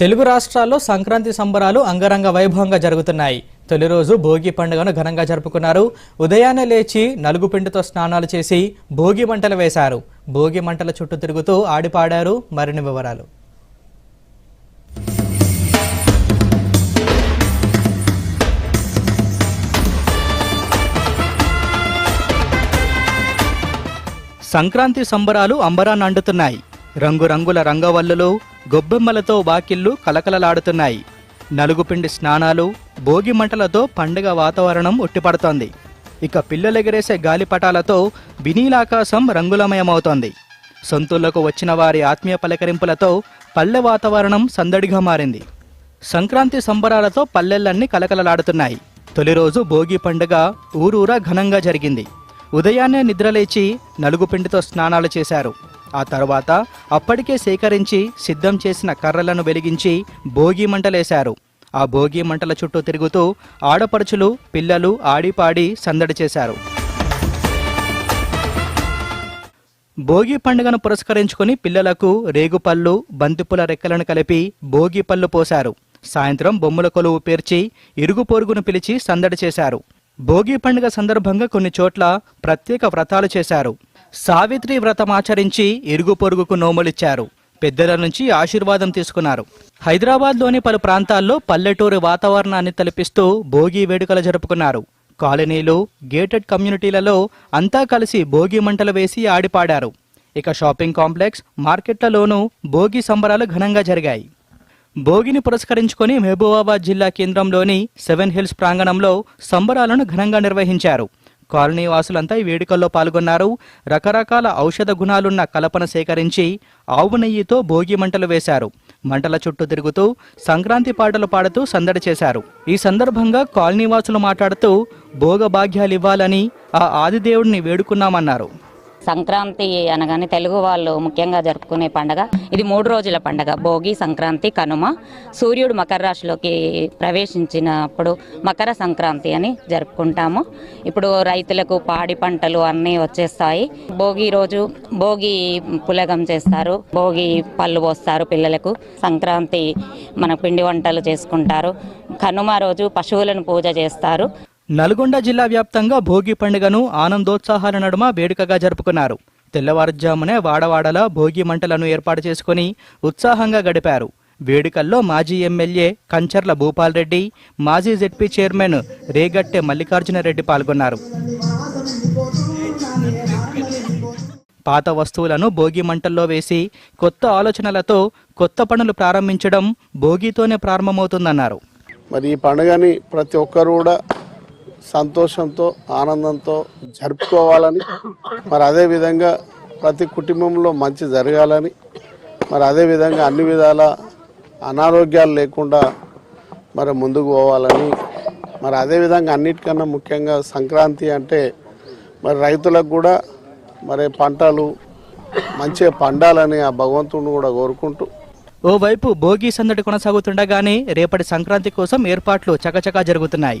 తెలుగు రాష్ట్రాల్లో సంక్రాంతి సంబరాలు అంగరంగ వైభవంగా జరుగుతున్నాయి. తొలి రోజు భోగి పండుగను ఘనంగా జరుపుకున్నారు. ఉదయాన్నే లేచి నలుగు పిండితో స్నానాలు చేసి భోగి మంటలు వేశారు. భోగి మంటల చుట్టూ తిరుగుతూ ఆడిపాడారు మరిన్ని వివరాలు. సంక్రాంతి సంబరాలు అంబరాన్ని అండుతున్నాయి రంగురంగుల రంగవల్లులు గొబ్బెమ్మలతో వాకిళ్ళు కలకలలాడుతున్నాయి. నలుగుపిండి స్నానాలు భోగి మంటలతో పండుగ వాతావరణం ఉట్టిపడుతోంది. ఇక పిల్లలెగిరేసే గాలిపటాలతో వినీలాకాశం రంగులమయమవుతోంది. సొంతులకు వచ్చిన వారి ఆత్మీయ పలకరింపులతో పల్లె వాతావరణం సందడిగా మారింది. సంక్రాంతి సంబరాలతో పల్లెలన్నీ కలకలలాడుతున్నాయి. తొలి రోజు భోగి పండుగ ఊరూరా ఘనంగా జరిగింది. ఉదయాన్నే నిద్రలేచి నలుగుపిండితో స్నానాలు చేశారు. ఆ తర్వాత అప్పటికే సేకరించి సిద్ధం చేసిన కర్రలను వెలిగించి భోగి మంటలేశారు. ఆ భోగి మంటల చుట్టూ తిరుగుతూ ఆడపడుచులు పిల్లలు ఆడిపాడి సందడి చేశారు. భోగి పండుగను పురస్కరించుకొని పిల్లలకు రేగుపళ్ళు బంతిపూల రెక్కలను కలిపి భోగి పళ్ళు పోశారు. సాయంత్రం బొమ్మల కొలువు పేర్చి ఇరుగు పొరుగును పిలిచి సందడి చేశారు. భోగి పండుగ సందర్భంగా కొన్ని చోట్ల ప్రత్యేక వ్రతాలు చేశారు. సావిత్రి వ్రతం ఆచరించి ఇరుగు పొరుగుకు నోములిచ్చారు. పెద్దల నుంచి ఆశీర్వాదం తీసుకున్నారు. హైదరాబాద్లోని పలు ప్రాంతాల్లో పల్లెటూరు వాతావరణాన్ని తలపిస్తూ భోగి వేడుకలు జరుపుకున్నారు. కాలనీలు గేటెడ్ కమ్యూనిటీలలో అంతా కలిసి భోగి మంటలు వేసి ఆడిపాడారు. ఇక షాపింగ్ కాంప్లెక్స్ మార్కెట్లలోనూ భోగి సంబరాలు ఘనంగా జరిగాయి. భోగిని పురస్కరించుకొని మహబూబాబాద్ జిల్లా కేంద్రంలోని సెవెన్ హిల్స్ ప్రాంగణంలో సంబరాలను ఘనంగా నిర్వహించారు. కాలనీ వాసులంతా ఈ వేడుకల్లో పాల్గొన్నారు. రకరకాల ఔషధ గుణాలున్న కలపన సేకరించి ఆవు నెయ్యితో భోగి మంటలు వేశారు. మంటల చుట్టూ తిరుగుతూ సంక్రాంతి పాటలు పాడుతూ సందడి చేశారు. ఈ సందర్భంగా కాలనీ వాసులు మాట్లాడుతూ భోగ ఇవ్వాలని ఆ ఆదిదేవుడిని వేడుకున్నామన్నారు. సంక్రాంతి అనగానే తెలుగు వాళ్ళు ముఖ్యంగా జరుపుకునే పండగ. ఇది మూడు రోజుల పండగ. భోగి సంక్రాంతి కనుమ. సూర్యుడు మకర రాశిలోకి ప్రవేశించినప్పుడు మకర సంక్రాంతి అని జరుపుకుంటాము. ఇప్పుడు రైతులకు పాడి పంటలు అన్నీ వచ్చేస్తాయి. భోగి రోజు భోగి పులగం చేస్తారు. భోగి పళ్ళు పోస్తారు పిల్లలకు. సంక్రాంతి మన పిండి వంటలు చేసుకుంటారు. కనుమ రోజు పశువులను పూజ చేస్తారు. నల్గొండ జిల్లా వ్యాప్తంగా భోగి పండుగను ఆనందోత్సాహాల నడుమ వేడుకగా జరుపుకున్నారు. తెల్లవారుజామునే వాడవాడలా భోగి మంటలను ఏర్పాటు చేసుకుని ఉత్సాహంగా గడిపారు. వేడుకల్లో మాజీ ఎమ్మెల్యే కంచర్ల భూపాల్ రెడ్డి మాజీ జెడ్పీ చైర్మన్ రేగట్టె మల్లికార్జునరెడ్డి పాల్గొన్నారు. పాత వస్తువులను భోగి మంటల్లో వేసి కొత్త ఆలోచనలతో కొత్త పనులు ప్రారంభించడం భోగితోనే ప్రారంభమవుతుందన్నారు. మరి ఈ పండుగని ప్రతి ఒక్కరు కూడా సంతోషంతో ఆనందంతో జరుపుకోవాలని మరి అదే విధంగా ప్రతి కుటుంబంలో మంచి జరగాలని మరి అదే విధంగా అన్ని విధాల అనారోగ్యాలు లేకుండా మరి ముందుకు పోవాలని మరి అదే విధంగా అన్నిటికన్నా ముఖ్యంగా సంక్రాంతి అంటే మరి రైతులకు కూడా మరి పంటలు మంచిగా పండాలని ఆ భగవంతుడిని కూడా కోరుకుంటూ. ఓవైపు భోగి సందడి కొనసాగుతుండగానే రేపటి సంక్రాంతి కోసం ఏర్పాట్లు చకచకా జరుగుతున్నాయి.